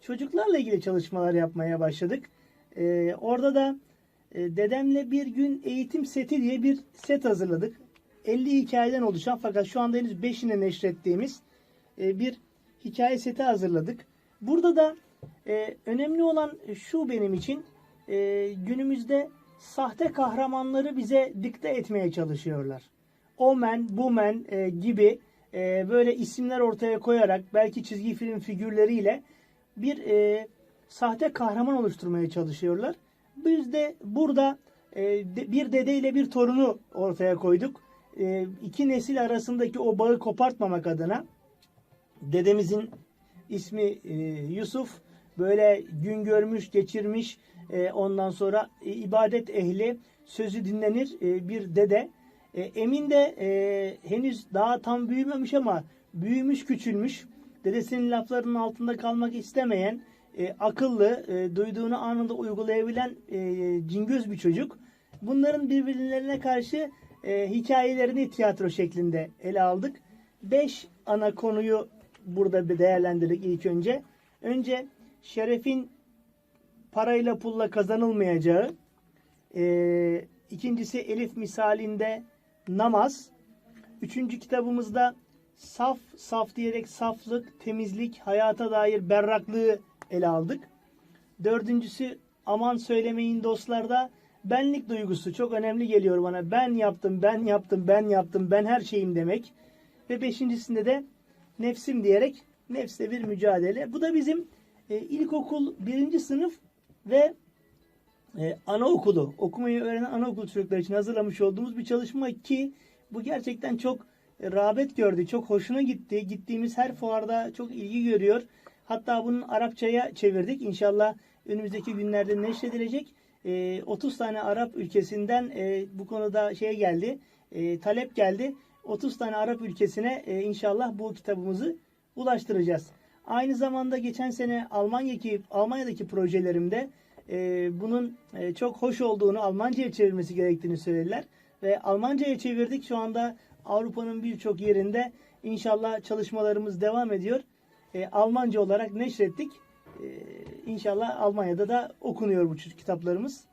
çocuklarla ilgili çalışmalar yapmaya başladık. E, orada da e, dedemle bir gün eğitim seti diye bir set hazırladık. 50 hikayeden oluşan fakat şu anda henüz 5'ine neşrettiğimiz e, bir hikaye seti hazırladık. Burada da e, önemli olan şu benim için e, günümüzde sahte kahramanları bize dikte etmeye çalışıyorlar. Omen, Bumen e, gibi e, böyle isimler ortaya koyarak belki çizgi film figürleriyle bir e, sahte kahraman oluşturmaya çalışıyorlar. Biz de burada e, de- bir dede ile bir torunu ortaya koyduk. E, iki nesil arasındaki o bağı kopartmamak adına dedemizin ismi e, Yusuf böyle gün görmüş geçirmiş e, ondan sonra e, ibadet ehli sözü dinlenir e, bir dede E, Emin de e, henüz daha tam büyümemiş ama büyümüş küçülmüş dedesinin laflarının altında kalmak istemeyen e, akıllı e, duyduğunu anında uygulayabilen e, cingöz bir çocuk bunların birbirlerine karşı e, hikayelerini tiyatro şeklinde ele aldık. Beş ana konuyu burada bir değerlendirdik ilk önce. Önce şerefin parayla pulla kazanılmayacağı. Ee, ikincisi Elif misalinde namaz. Üçüncü kitabımızda saf saf diyerek saflık, temizlik, hayata dair berraklığı ele aldık. Dördüncüsü aman söylemeyin dostlarda benlik duygusu çok önemli geliyor bana. Ben yaptım, ben yaptım, ben yaptım, ben her şeyim demek. Ve beşincisinde de nefsim diyerek nefsle bir mücadele. Bu da bizim e, ilkokul birinci sınıf ve e, anaokulu, okumayı öğrenen anaokulu çocuklar için hazırlamış olduğumuz bir çalışma ki bu gerçekten çok rağbet gördü, çok hoşuna gitti. Gittiğimiz her fuarda çok ilgi görüyor. Hatta bunun Arapçaya çevirdik. İnşallah önümüzdeki günlerde neşredilecek. E, 30 tane Arap ülkesinden e, bu konuda şey geldi, e, talep geldi. 30 tane Arap ülkesine e, inşallah bu kitabımızı ulaştıracağız. Aynı zamanda geçen sene Almanya'daki Almanya'daki projelerimde e, bunun e, çok hoş olduğunu Almanca'ya çevirmesi gerektiğini söylediler ve Almanca'ya çevirdik. Şu anda Avrupa'nın birçok yerinde inşallah çalışmalarımız devam ediyor. E, Almanca olarak neşrettik. E, inşallah Almanya'da da okunuyor bu kitaplarımız.